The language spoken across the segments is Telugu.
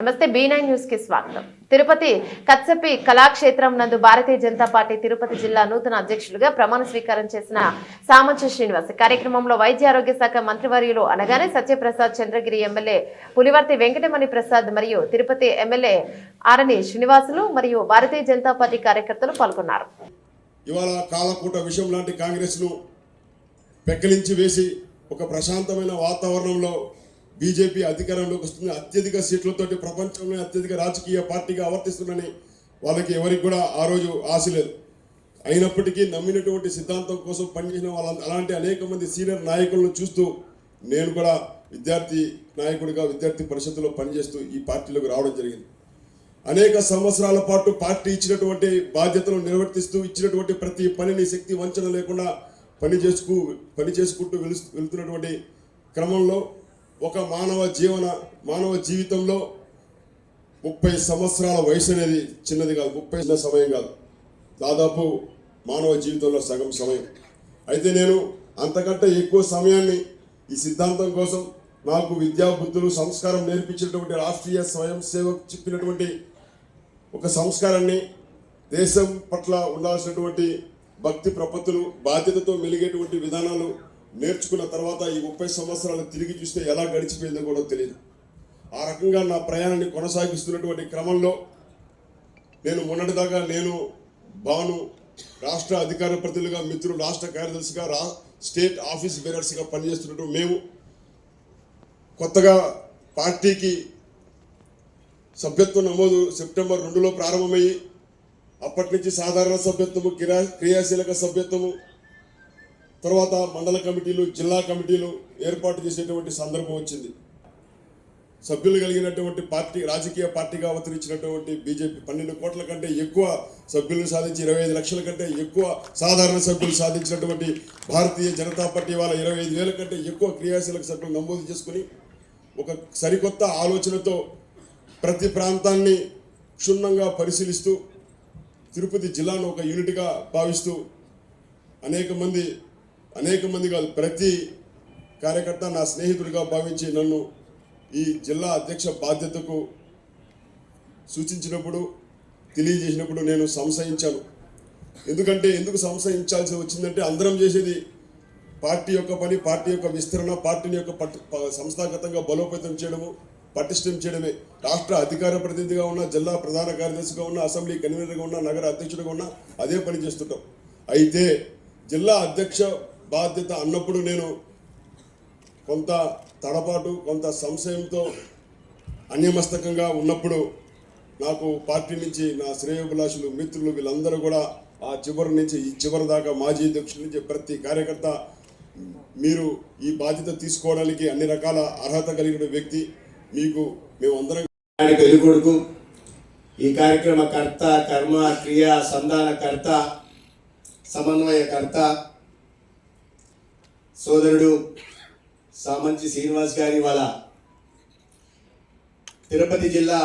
నమస్తే బీ నైన్ న్యూస్కి స్వాగతం. తిరుపతి కచ్చపి కళాక్షేత్రం నందు భారతీయ జనతా పార్టీ తిరుపతి జిల్లా నూతన అధ్యక్షులుగా ప్రమాణ స్వీకారం చేసిన సామంచ శ్రీనివాస్. కార్యక్రమంలో వైద్య ఆరోగ్య శాఖ మంత్రివర్యులు అనగానే సత్యప్రసాద్ చంద్రగిరి ఎమ్మెల్యే పులివర్తి వెంకటమణి ప్రసాద్ మరియు తిరుపతి ఎమ్మెల్యే ఆరణి శ్రీనివాసులు మరియు భారతీయ జనతా పార్టీ కార్యకర్తలు పాల్గొన్నారు. ఇవాళ కాలకూట విషయం లాంటి పెక్కలించి వేసి ఒక ప్రశాంతమైన వాతావరణంలో బీజేపీ అధికారంలోకి వస్తుంది. అత్యధిక సీట్లతోటి ప్రపంచంలో అత్యధిక రాజకీయ పార్టీగా ఆవర్తిస్తుందని వాళ్ళకి ఎవరికి కూడా ఆ రోజు ఆశ లేదు. అయినప్పటికీ నమ్మినటువంటి సిద్ధాంతం కోసం పనిచేసిన వాళ్ళ అలాంటి అనేక మంది సీనియర్ నాయకులను చూస్తూ నేను కూడా విద్యార్థి నాయకుడిగా విద్యార్థి పరిషత్తులో పనిచేస్తూ ఈ పార్టీలోకి రావడం జరిగింది. అనేక సంవత్సరాల పాటు పార్టీ ఇచ్చినటువంటి బాధ్యతలు నిర్వర్తిస్తూ ఇచ్చినటువంటి ప్రతి పనిని శక్తి వంచన లేకుండా పని చేసుకు పని చేసుకుంటూ వెళు వెళ్తున్నటువంటి క్రమంలో ఒక మానవ జీవన మానవ జీవితంలో ముప్పై సంవత్సరాల వయసు అనేది చిన్నది కాదు ముప్పై చిన్న సమయం కాదు. దాదాపు మానవ జీవితంలో సగం సమయం. అయితే నేను అంతకంటే ఎక్కువ సమయాన్ని ఈ సిద్ధాంతం కోసం నాకు విద్యా బుద్ధులు సంస్కారం నేర్పించినటువంటి రాష్ట్రీయ స్వయం సేవకు చెప్పినటువంటి ఒక సంస్కారాన్ని దేశం పట్ల ఉండాల్సినటువంటి భక్తి ప్రపత్తులు బాధ్యతతో మెలిగేటువంటి విధానాలు నేర్చుకున్న తర్వాత ఈ ముప్పై సంవత్సరాలు తిరిగి చూస్తే ఎలా గడిచిపోయిందో కూడా తెలియదు ఆ రకంగా నా ప్రయాణాన్ని కొనసాగిస్తున్నటువంటి క్రమంలో నేను మొన్నటిదాకా నేను భాను రాష్ట్ర అధికార ప్రతినిధులుగా మిత్రులు రాష్ట్ర కార్యదర్శిగా రా స్టేట్ ఆఫీస్ బేరర్స్గా పనిచేస్తున్నట్టు మేము కొత్తగా పార్టీకి సభ్యత్వం నమోదు సెప్టెంబర్ రెండులో ప్రారంభమయ్యి అప్పటి నుంచి సాధారణ సభ్యత్వము క్రియా క్రియాశీలక సభ్యత్వము తర్వాత మండల కమిటీలు జిల్లా కమిటీలు ఏర్పాటు చేసేటువంటి సందర్భం వచ్చింది. సభ్యులు కలిగినటువంటి పార్టీ రాజకీయ పార్టీగా అవతరించినటువంటి బీజేపీ పన్నెండు కోట్ల కంటే ఎక్కువ సభ్యులను సాధించి ఇరవై ఐదు లక్షల కంటే ఎక్కువ సాధారణ సభ్యులు సాధించినటువంటి భారతీయ జనతా పార్టీ వాళ్ళ ఇరవై ఐదు వేల కంటే ఎక్కువ క్రియాశీలక సభ్యులు నమోదు చేసుకుని ఒక సరికొత్త ఆలోచనతో ప్రతి ప్రాంతాన్ని క్షుణ్ణంగా పరిశీలిస్తూ తిరుపతి జిల్లాను ఒక యూనిట్గా భావిస్తూ అనేక మంది అనేక మంది కాదు ప్రతి కార్యకర్త నా స్నేహితుడిగా భావించి నన్ను ఈ జిల్లా అధ్యక్ష బాధ్యతకు సూచించినప్పుడు తెలియజేసినప్పుడు నేను సంశయించాను. ఎందుకంటే ఎందుకు సంశయించాల్సి వచ్చిందంటే అందరం చేసేది పార్టీ యొక్క పని పార్టీ యొక్క విస్తరణ పార్టీని యొక్క పట్ సంస్థాగతంగా బలోపేతం చేయడము పటిష్టం చేయడమే. రాష్ట్ర అధికార ప్రతినిధిగా ఉన్న జిల్లా ప్రధాన కార్యదర్శిగా ఉన్న అసెంబ్లీ కన్వీనర్గా ఉన్న నగర అధ్యక్షుడిగా ఉన్న అదే పని చేస్తుంటాం. అయితే జిల్లా అధ్యక్ష బాధ్యత అన్నప్పుడు నేను కొంత తడపాటు కొంత సంశయంతో అన్యమస్తకంగా ఉన్నప్పుడు నాకు పార్టీ నుంచి నా శ్రేయోభిలాషులు మిత్రులు వీళ్ళందరూ కూడా ఆ చివరి నుంచి ఈ చివరి దాకా మాజీ అధ్యక్షుల నుంచి ప్రతి కార్యకర్త మీరు ఈ బాధ్యత తీసుకోవడానికి అన్ని రకాల అర్హత కలిగిన వ్యక్తి. మీకు మేమందరం ఆయన పెళ్ళి కొడుకు. ఈ కార్యక్రమ కర్త కర్మ క్రియ సంధానకర్త సమన్వయకర్త. సోదరుడు సామంచి శ్రీనివాస్ గారి వాళ్ళ తిరుపతి జిల్లా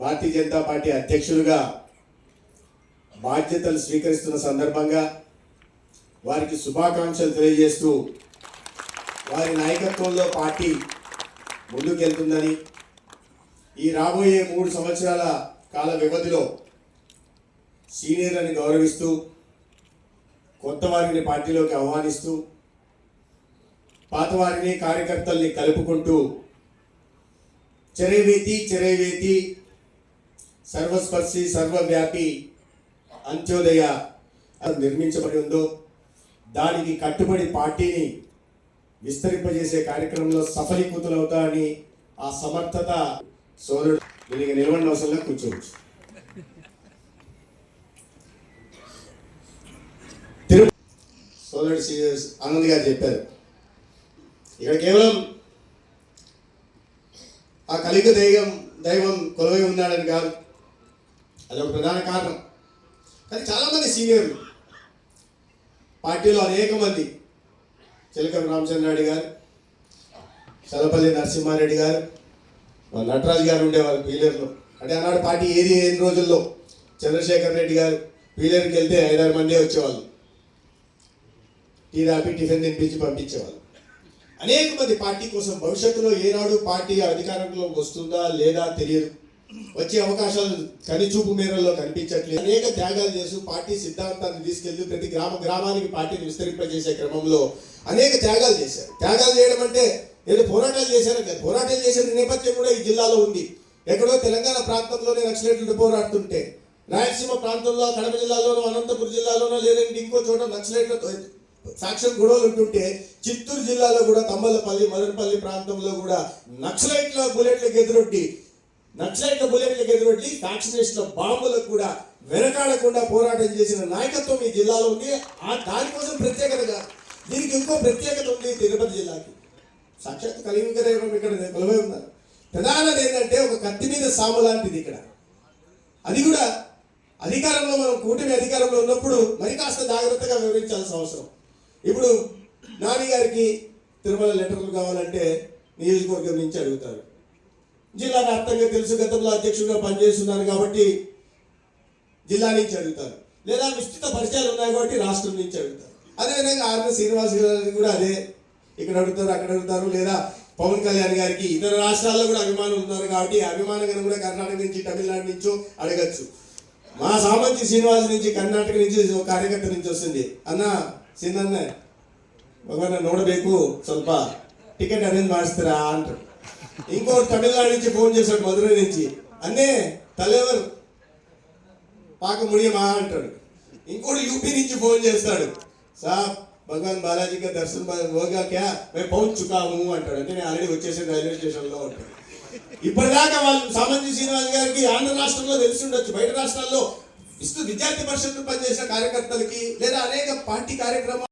భారతీయ జనతా పార్టీ అధ్యక్షులుగా బాధ్యతలు స్వీకరిస్తున్న సందర్భంగా వారికి శుభాకాంక్షలు తెలియజేస్తూ వారి నాయకత్వంలో పార్టీ ముందుకెళ్తుందని ఈ రాబోయే మూడు సంవత్సరాల కాల వ్యవధిలో సీనియర్లను గౌరవిస్తూ కొత్త వారిని పార్టీలోకి ఆహ్వానిస్తూ పాతవారిని కార్యకర్తల్ని కలుపుకుంటూ చెరైవేతి చెరైవేతి సర్వస్పర్శి సర్వవ్యాపి అంత్యోదయ అది నిర్మించబడి ఉందో దానికి కట్టుబడి పార్టీని విస్తరింపజేసే కార్యక్రమంలో సఫలీకృతులవుతారని ఆ సమర్థత సోదరుడు దీనికి నిర్వహణ అవసరంగా కూర్చోవచ్చు. సోదరుడు ఆనంద్ గారు చెప్పారు ఇక్కడ కేవలం ఆ కలిగ దైవం దైవం కొలవై ఉన్నాడని కాదు. అది ఒక ప్రధాన కారణం. కానీ చాలామంది సీనియర్లు పార్టీలో అనేక మంది చిలకం రామచంద్రారెడ్డి గారు చలపల్లి నరసింహారెడ్డి గారు నటరాజు గారు ఉండేవారు పీలర్లో. అంటే ఆనాడు పార్టీ ఏది ఏది రోజుల్లో చంద్రశేఖర్ రెడ్డి గారు పీలర్కి వెళ్తే ఐదారు మంది వచ్చేవాళ్ళు. టీ రాపి టిఫిన్ తినిపించి పంపించేవాళ్ళు. అనేక మంది పార్టీ కోసం భవిష్యత్తులో ఏనాడు పార్టీ అధికారంలోకి వస్తుందా లేదా తెలియదు. వచ్చే అవకాశాలు కనిచూపు మేరలో కనిపించట్లేదు. అనేక త్యాగాలు చేస్తూ పార్టీ సిద్ధాంతాన్ని తీసుకెళ్ళి ప్రతి గ్రామ గ్రామానికి పార్టీని విస్తరింపజేసే క్రమంలో అనేక త్యాగాలు చేశారు. త్యాగాలు చేయడం అంటే ఏదో పోరాటాలు చేశారు కదా. పోరాటాలు చేసిన నేపథ్యం కూడా ఈ జిల్లాలో ఉంది. ఎక్కడో తెలంగాణ ప్రాంతంలోనే నక్సలైట్లు పోరాడుతుంటే రాయలసీమ ప్రాంతంలో కడప జిల్లాలోనో అనంతపురం జిల్లాలోనో లేదంటే ఇంకో చోట నక్సలైట్లతో ఫ్యాక్షన్ గొడవలు ఉంటుంటే చిత్తూరు జిల్లాలో కూడా తమ్మలపల్లి మదనపల్లి ప్రాంతంలో కూడా నక్సలైట్ల బుల్లెట్లకు ఎదురొట్టి నక్సలైట్ల బుల్లెట్లకు ఎదురొట్టి ఫ్యాక్షనిస్టుల బాంబులకు కూడా వెనకాడకుండా పోరాటం చేసిన నాయకత్వం ఈ జిల్లాలో ఉంది. ఆ దానికోసం ప్రత్యేకతగా దీనికి ఇంకో ప్రత్యేకత ఉంది తిరుపతి జిల్లాకి. సాక్షాత్ కలియుగదైవం ఇక్కడ కొలవై ఉన్నారు ప్రధానది ఏంటంటే ఒక కత్తి మీద సాము లాంటిది ఇక్కడ. అది కూడా అధికారంలో మనం కూటమి అధికారంలో ఉన్నప్పుడు మరి కాస్త జాగ్రత్తగా వివరించాల్సిన అవసరం. ఇప్పుడు నాని గారికి తిరుమల లెటర్లు కావాలంటే నియోజకవర్గం నుంచి అడుగుతారు. జిల్లా వ్యాప్తంగా తెలుసు గతంలో అధ్యక్షుడిగా పనిచేస్తున్నాను కాబట్టి జిల్లా నుంచి అడుగుతారు. లేదా విస్తృత పరిచయాలు ఉన్నాయి కాబట్టి రాష్ట్రం నుంచి అడుగుతారు. అదేవిధంగా ఆర్ఎన్ శ్రీనివాస్ గారు కూడా అదే ఇక్కడ అడుగుతారు అక్కడ అడుగుతారు. లేదా పవన్ కళ్యాణ్ గారికి ఇతర రాష్ట్రాల్లో కూడా అభిమానులు ఉన్నారు కాబట్టి అభిమాన కూడా కర్ణాటక నుంచి తమిళనాడు నుంచో అడగచ్చు. మా సామంతి శ్రీనివాస్ నుంచి కర్ణాటక నుంచి కార్యకర్త నుంచి వస్తుంది. అన్న ಚಿನ್ನನ್ನೇ ಮಗನ ನೋಡಬೇಕು ಸ್ವಲ್ಪ ಟಿಕೆಟ್ ಅರೇಂಜ್ ಮಾಡಿಸ್ತೀರಾ ಅಂತ ఇంకోటి తమిళనాడు నుంచి ఫోన్ చేశాడు మధుర నుంచి. అన్నే తలెవర్. పాక ముడియమా అంటాడు. ఇంకోటి యూపీ నుంచి ఫోన్ చేస్తాడు. సార్ భగవాన్ బాలాజీ గారి దర్శనం హోగా క్యా? మేము పౌన్ చుకాము అంటాడు. అంటే నేను ఆల్రెడీ వచ్చేసాను రైల్వే స్టేషన్లో అంటాడు. ఇప్పటిదాకా వాళ్ళు సామాన్య శ్రీనివాస్ గారికి ఆంధ్ర రాష్ట్రంలో తెలిసి ఉండొచ్చు. బయట రాష్ట్రాల్లో ఇస్తూ విద్యార్థి పరిషత్తు పనిచేసిన కార్యకర్తలకి లేదా అనేక పార్టీ కార్యక్రమాలు